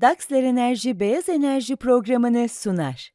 Daxler Enerji Beyaz Enerji programını sunar.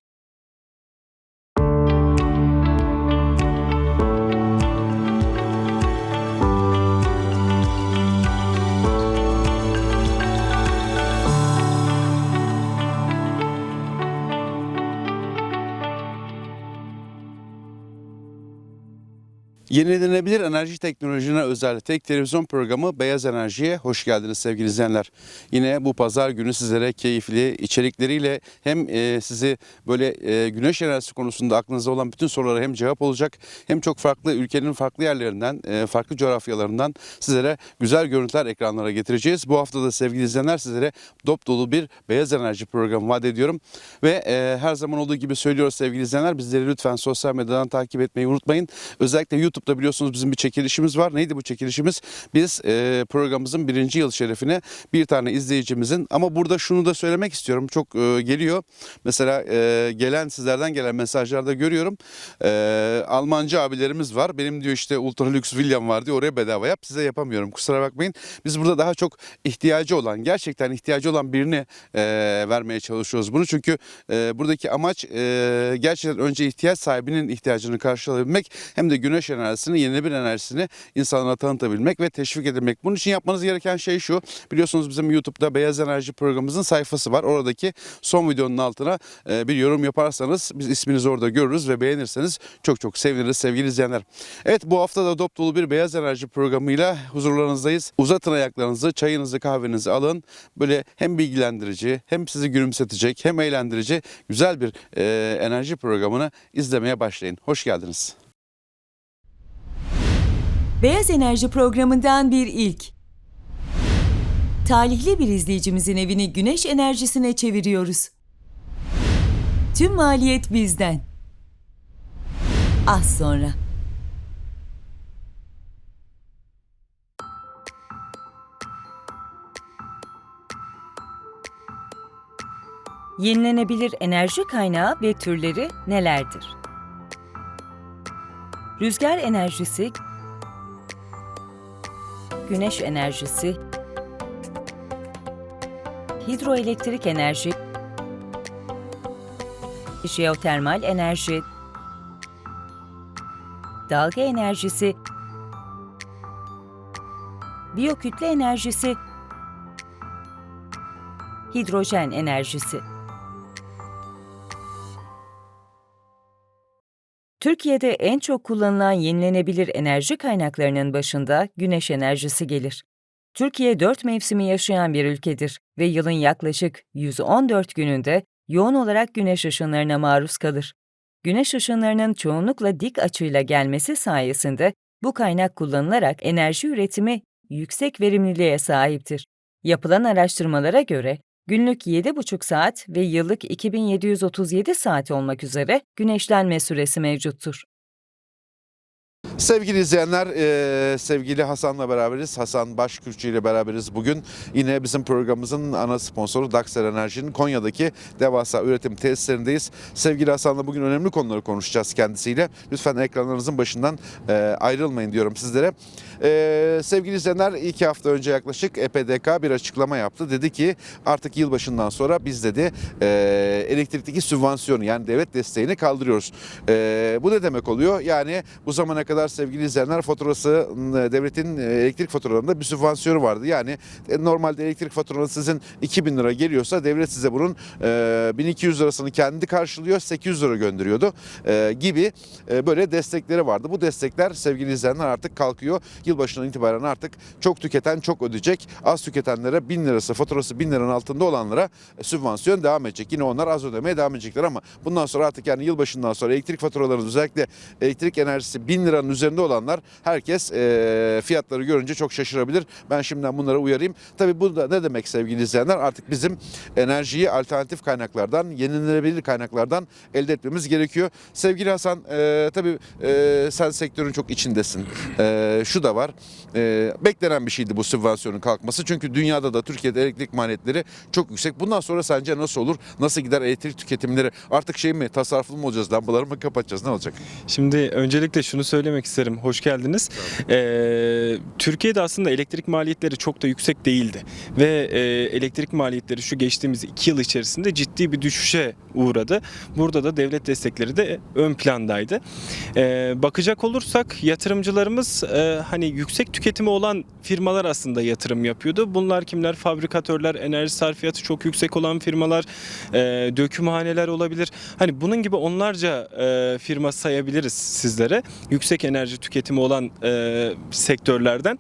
Yenilenebilir enerji teknolojisine özel tek televizyon programı Beyaz Enerji'ye hoş geldiniz sevgili izleyenler. Yine bu pazar günü sizlere keyifli içerikleriyle hem e, sizi böyle e, güneş enerjisi konusunda aklınızda olan bütün sorulara hem cevap olacak hem çok farklı ülkenin farklı yerlerinden, e, farklı coğrafyalarından sizlere güzel görüntüler ekranlara getireceğiz. Bu hafta da sevgili izleyenler sizlere dop dolu bir Beyaz Enerji programı vaat ediyorum. Ve her zaman olduğu gibi söylüyoruz sevgili izleyenler bizleri lütfen sosyal medyadan takip etmeyi unutmayın. Özellikle YouTube'da biliyorsunuz bizim bir çekilişimiz var. Neydi bu çekilişimiz? Biz e, programımızın birinci yıl şerefine bir tane izleyicimizin ama burada şunu da söylemek istiyorum. Çok e, geliyor. Mesela e, gelen sizlerden gelen mesajlarda görüyorum. E, Almancı abilerimiz var. Benim diyor işte Ultra Lux William var diyor. Oraya bedava yap. Size yapamıyorum. Kusura bakmayın. Biz burada daha çok ihtiyacı olan, gerçekten ihtiyacı olan birini e, vermeye çalışıyoruz bunu. Çünkü e, buradaki amaç e, gerçekten önce ihtiyaç sahibinin ihtiyacını karşılayabilmek hem de güneş enerjisini, yenilenebilir enerjisini insanlara tanıtabilmek ve teşvik edilmek. Bunun için yapmanız gereken şey şu. Biliyorsunuz bizim YouTube'da Beyaz Enerji programımızın sayfası var. Oradaki son videonun altına e, bir yorum yaparsanız biz isminizi orada görürüz ve beğenirseniz çok çok seviniriz sevgili izleyenler. Evet bu hafta da dop dolu bir Beyaz Enerji programıyla huzurlarınızdayız. Uzatın ayaklarınızı, çayınızı, kahvenizi alın. Böyle hem bilgilendirici hem sizi gülümsetecek hem eğlendirici güzel bir e, enerji programını izlemeye başlayın. Hoş geldiniz. Beyaz Enerji programından bir ilk. Talihli bir izleyicimizin evini güneş enerjisine çeviriyoruz. Tüm maliyet bizden. Az sonra. Yenilenebilir enerji kaynağı ve türleri nelerdir? Rüzgar enerjisi, güneş enerjisi, hidroelektrik enerji, jeotermal enerji, dalga enerjisi, biyokütle enerjisi, hidrojen enerjisi. Türkiye'de en çok kullanılan yenilenebilir enerji kaynaklarının başında güneş enerjisi gelir. Türkiye dört mevsimi yaşayan bir ülkedir ve yılın yaklaşık 114 gününde yoğun olarak güneş ışınlarına maruz kalır. Güneş ışınlarının çoğunlukla dik açıyla gelmesi sayesinde bu kaynak kullanılarak enerji üretimi yüksek verimliliğe sahiptir. Yapılan araştırmalara göre günlük 7,5 saat ve yıllık 2737 saat olmak üzere güneşlenme süresi mevcuttur. Sevgili izleyenler, eee, sevgili Hasan'la beraberiz. Hasan Başkürtçü ile beraberiz bugün. Yine bizim programımızın ana sponsoru Daxer Enerji'nin Konya'daki devasa üretim tesislerindeyiz. Sevgili Hasan'la bugün önemli konuları konuşacağız kendisiyle. Lütfen ekranlarınızın başından eee, ayrılmayın diyorum sizlere. Eee, sevgili izleyenler, iki hafta önce yaklaşık EPDK bir açıklama yaptı. Dedi ki artık yılbaşından sonra biz dedi eee, elektrikteki sübvansiyonu yani devlet desteğini kaldırıyoruz. Bu ne demek oluyor? Yani bu zamana kadar sevgili izleyenler faturası m, devletin e, elektrik faturalarında bir sübvansiyonu vardı. Yani e, normalde elektrik faturanız sizin 2000 lira geliyorsa devlet size bunun e, 1200 lirasını kendi karşılıyor 800 lira gönderiyordu gibi böyle destekleri vardı. Bu destekler sevgili izleyenler artık kalkıyor. Yılbaşından itibaren artık çok tüketen çok ödeyecek. Az tüketenlere 1000 lirası faturası 1000 liranın altında olanlara sübvansiyon devam edecek. Yine onlar az ödemeye devam edecekler ama bundan sonra artık yani yılbaşından sonra elektrik faturalarınız özellikle elektrik enerjisi 1000 liranın üzerinde olanlar herkes e, fiyatları görünce çok şaşırabilir. Ben şimdiden bunlara uyarayım. Tabii bu da ne demek sevgili izleyenler? Artık bizim enerjiyi alternatif kaynaklardan, yenilenebilir kaynaklardan elde etmemiz gerekiyor. Sevgili Hasan, e, tabii e, sen sektörün çok içindesin. E, şu da var. E, beklenen bir şeydi bu sübvansiyonun kalkması. Çünkü dünyada da Türkiye'de elektrik maliyetleri çok yüksek. Bundan sonra sence nasıl olur? Nasıl gider elektrik tüketimleri? Artık şey mi tasarruflu mu olacağız? Lambaları mı kapatacağız? Ne olacak? Şimdi öncelikle şunu söylemek isterim. Hoş geldiniz. Ee, Türkiye'de aslında elektrik maliyetleri çok da yüksek değildi. Ve e, elektrik maliyetleri şu geçtiğimiz iki yıl içerisinde ciddi bir düşüşe uğradı. Burada da devlet destekleri de ön plandaydı. Ee, bakacak olursak yatırımcılarımız e, hani yüksek tüketimi olan firmalar aslında yatırım yapıyordu. Bunlar kimler? Fabrikatörler, enerji sarfiyatı çok yüksek olan firmalar, e, dökümhaneler olabilir. Hani bunun gibi onlarca e, firma sayabiliriz sizlere. Yüksek enerji tüketimi olan e, sektörlerden.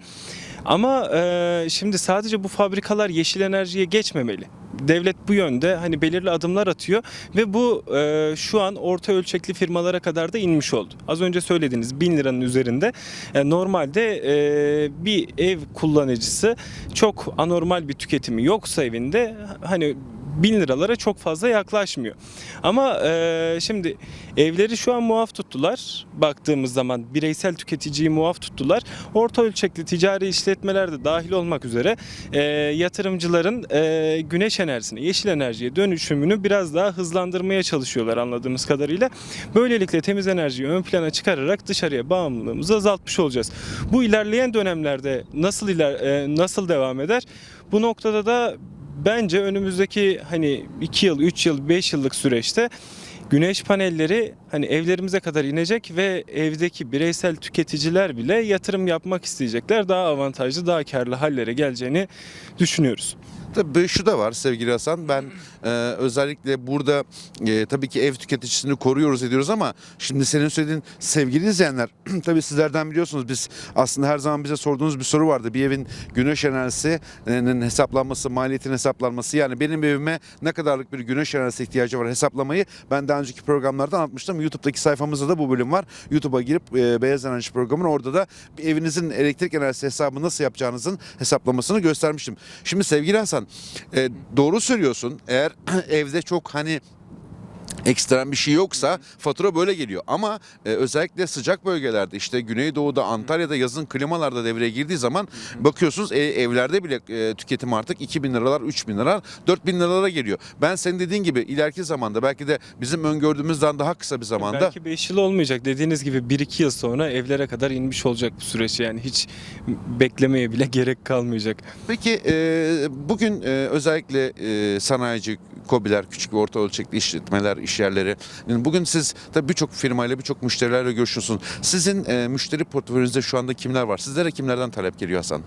Ama e, şimdi sadece bu fabrikalar yeşil enerjiye geçmemeli. Devlet bu yönde hani belirli adımlar atıyor ve bu e, şu an orta ölçekli firmalara kadar da inmiş oldu. Az önce söylediğiniz 1000 liranın üzerinde e, normalde e, bir ev kullanıcısı çok anormal bir tüketimi yoksa evinde hani 1000 liralara çok fazla yaklaşmıyor. Ama e, şimdi evleri şu an muaf tuttular. Baktığımız zaman bireysel tüketiciyi muaf tuttular. Orta ölçekli ticari işletmeler de dahil olmak üzere e, yatırımcıların e, güneş enerjisine, yeşil enerjiye dönüşümünü biraz daha hızlandırmaya çalışıyorlar anladığımız kadarıyla. Böylelikle temiz enerjiyi ön plana çıkararak dışarıya bağımlılığımızı azaltmış olacağız. Bu ilerleyen dönemlerde nasıl iler, e, nasıl devam eder? Bu noktada da bence önümüzdeki hani 2 yıl, 3 yıl, 5 yıllık süreçte güneş panelleri hani evlerimize kadar inecek ve evdeki bireysel tüketiciler bile yatırım yapmak isteyecekler. Daha avantajlı, daha karlı hallere geleceğini düşünüyoruz. Tabii şu da var sevgili Hasan. Ben e, özellikle burada e, tabii ki ev tüketicisini koruyoruz ediyoruz ama şimdi senin söylediğin sevgili izleyenler tabii sizlerden biliyorsunuz biz aslında her zaman bize sorduğunuz bir soru vardı. Bir evin güneş enerjisinin hesaplanması, maliyetin hesaplanması yani benim evime ne kadarlık bir güneş enerjisi ihtiyacı var hesaplamayı ben daha önceki programlarda anlatmıştım. YouTube'daki sayfamızda da bu bölüm var. YouTube'a girip e, Beyaz Enerji programının orada da evinizin elektrik enerjisi hesabını nasıl yapacağınızın hesaplamasını göstermiştim. Şimdi sevgili Hasan e, doğru söylüyorsun. Eğer evde çok hani ekstrem bir şey yoksa fatura böyle geliyor. Ama e, özellikle sıcak bölgelerde işte Güneydoğu'da, Antalya'da yazın klimalarda devreye girdiği zaman bakıyorsunuz e, evlerde bile e, tüketim artık 2000 liralar, 3000 liralar, 4000 liralara geliyor. Ben senin dediğin gibi ileriki zamanda belki de bizim öngördüğümüzden daha kısa bir zamanda Belki 5 yıl olmayacak. Dediğiniz gibi 1-2 yıl sonra evlere kadar inmiş olacak bu süreç. Yani hiç beklemeye bile gerek kalmayacak. Peki e, bugün e, özellikle e, sanayici, KOBİ'ler, küçük ve orta ölçekli işletmeler, iş yerleri. Yani bugün siz tabii birçok firmayla, birçok müşterilerle görüşüyorsunuz. Sizin e, müşteri portföyünüzde şu anda kimler var? Sizlere kimlerden talep geliyor Hasan?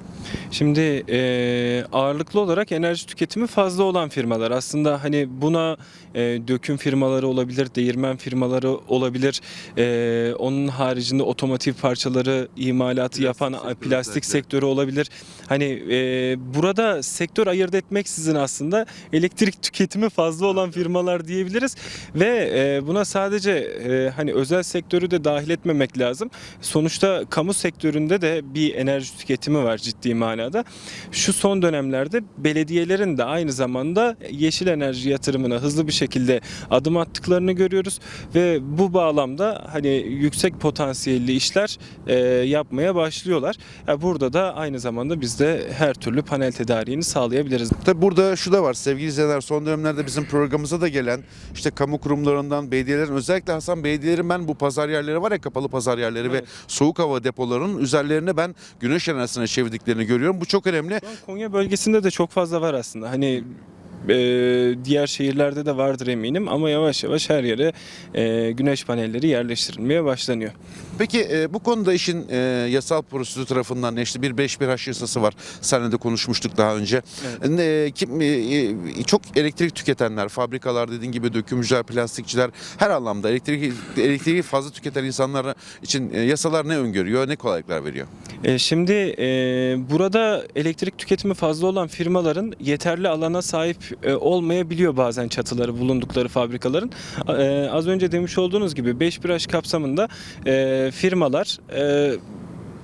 Şimdi e, ağırlıklı olarak enerji tüketimi fazla olan firmalar. Aslında hani buna e, döküm firmaları olabilir, değirmen firmaları olabilir. E, onun haricinde otomotiv parçaları imalatı yapan sektörü plastik özellikle. sektörü olabilir. Hani e, burada sektör ayırt etmeksizin aslında elektrik tüketimi fazla olan firmalar diyebiliriz ve e, buna sadece e, hani özel sektörü de dahil etmemek lazım. Sonuçta kamu sektöründe de bir enerji tüketimi var ciddi manada. Şu son dönemlerde belediyelerin de aynı zamanda yeşil enerji yatırımına hızlı bir şekilde adım attıklarını görüyoruz ve bu bağlamda hani yüksek potansiyelli işler e, yapmaya başlıyorlar. Burada da aynı zamanda biz de her türlü panel tedariğini sağlayabiliriz. Tabi burada şu da var sevgili izleyenler son dönemlerde bizim programımıza da gelen işte kamu kurumlarından belediyelerin özellikle Hasan belediyelerin ben bu pazar yerleri var ya kapalı pazar yerleri ve Evet. soğuk hava depolarının üzerlerine ben güneş enerjisine çevirdiklerini görüyorum. Bu çok önemli. Konya bölgesinde de çok fazla var aslında. Hani e, diğer şehirlerde de vardır eminim ama yavaş yavaş her yere e, güneş panelleri yerleştirilmeye başlanıyor. Peki e, bu konuda işin e, yasal prosedür tarafından işte bir 5-1H yasası var. Seninle de konuşmuştuk daha önce. E, kim, e, çok elektrik tüketenler, fabrikalar dediğin gibi dökümcüler, plastikçiler her anlamda elektrik elektriği fazla tüketen insanlar için e, yasalar ne öngörüyor, ne kolaylıklar veriyor? E, şimdi e, burada elektrik tüketimi fazla olan firmaların yeterli alana sahip e, olmayabiliyor bazen çatıları bulundukları fabrikaların. E, az önce demiş olduğunuz gibi 5 biraj kapsamında e, firmalar e,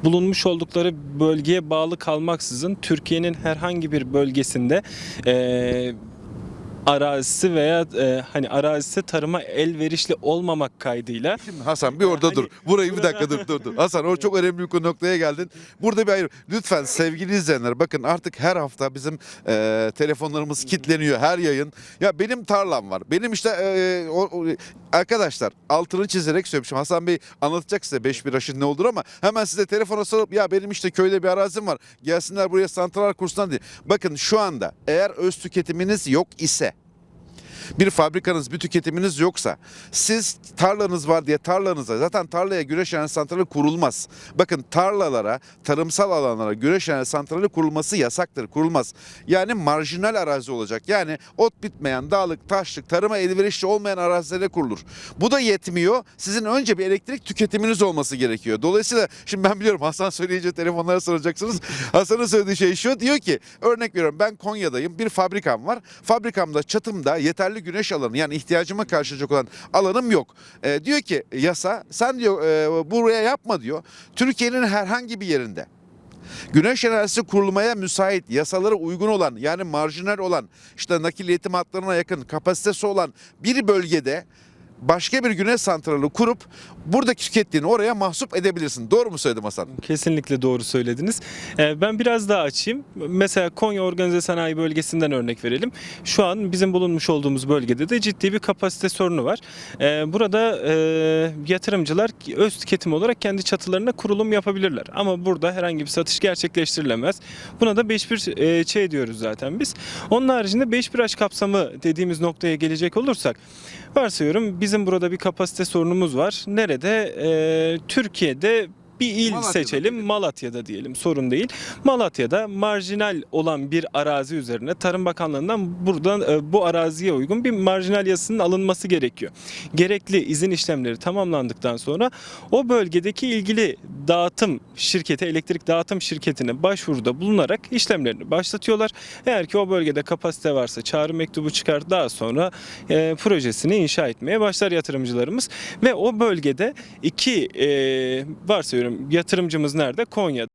bulunmuş oldukları bölgeye bağlı kalmaksızın Türkiye'nin herhangi bir bölgesinde e, arazisi veya e, hani arazisi tarıma elverişli olmamak kaydıyla Şimdi Hasan bir orada Hani- dur. Burayı bir dakika dur dur dur. Hasan o çok önemli bir noktaya geldin. Burada bir ayrı. Lütfen sevgili izleyenler bakın artık her hafta bizim e, telefonlarımız kilitleniyor her yayın. Ya benim tarlam var. Benim işte e, o, o- Arkadaşlar altını çizerek söylemişim. Hasan Bey anlatacak size 5 bir aşın ne olur ama hemen size telefona sorup ya benim işte köyde bir arazim var. Gelsinler buraya santral kursunlar diye. Bakın şu anda eğer öz tüketiminiz yok ise bir fabrikanız, bir tüketiminiz yoksa siz tarlanız var diye tarlanıza zaten tarlaya güneş enerji santrali kurulmaz. Bakın tarlalara, tarımsal alanlara güneş enerji santrali kurulması yasaktır, kurulmaz. Yani marjinal arazi olacak. Yani ot bitmeyen, dağlık, taşlık, tarıma elverişli olmayan arazilere kurulur. Bu da yetmiyor. Sizin önce bir elektrik tüketiminiz olması gerekiyor. Dolayısıyla şimdi ben biliyorum Hasan söyleyince telefonlara soracaksınız. Hasan'ın söylediği şey şu diyor ki örnek veriyorum ben Konya'dayım bir fabrikam var. Fabrikamda çatımda yeterli güneş alanı yani ihtiyacıma karşılayacak olan alanım yok. Ee, diyor ki yasa sen diyor e, buraya yapma diyor. Türkiye'nin herhangi bir yerinde güneş enerjisi kurulmaya müsait, yasalara uygun olan yani marjinal olan işte nakil iletim hatlarına yakın kapasitesi olan bir bölgede başka bir güneş santrali kurup buradaki tükettiğini oraya mahsup edebilirsin. Doğru mu söyledim Hasan? Kesinlikle doğru söylediniz. Ee, Ben biraz daha açayım. Mesela Konya Organize Sanayi Bölgesi'nden örnek verelim. Şu an bizim bulunmuş olduğumuz bölgede de ciddi bir kapasite sorunu var. Ee, Burada e, yatırımcılar öz tüketim olarak kendi çatılarına kurulum yapabilirler. Ama burada herhangi bir satış gerçekleştirilemez. Buna da 5.1 e, şey diyoruz zaten biz. Onun haricinde 5.1H kapsamı dediğimiz noktaya gelecek olursak varsayıyorum bizim burada bir kapasite sorunumuz var. Nerede? Ee, Türkiye'de bir il Malatya'da seçelim. diyelim. Malatya'da diyelim sorun değil. Malatya'da marjinal olan bir arazi üzerine Tarım Bakanlığı'ndan buradan e, bu araziye uygun bir marjinal yasının alınması gerekiyor. Gerekli izin işlemleri tamamlandıktan sonra o bölgedeki ilgili dağıtım şirketi, elektrik dağıtım şirketine başvuruda bulunarak işlemlerini başlatıyorlar. Eğer ki o bölgede kapasite varsa çağrı mektubu çıkar daha sonra e, projesini inşa etmeye başlar yatırımcılarımız ve o bölgede iki e, varsayıyorum yatırımcımız nerede? Konya'da.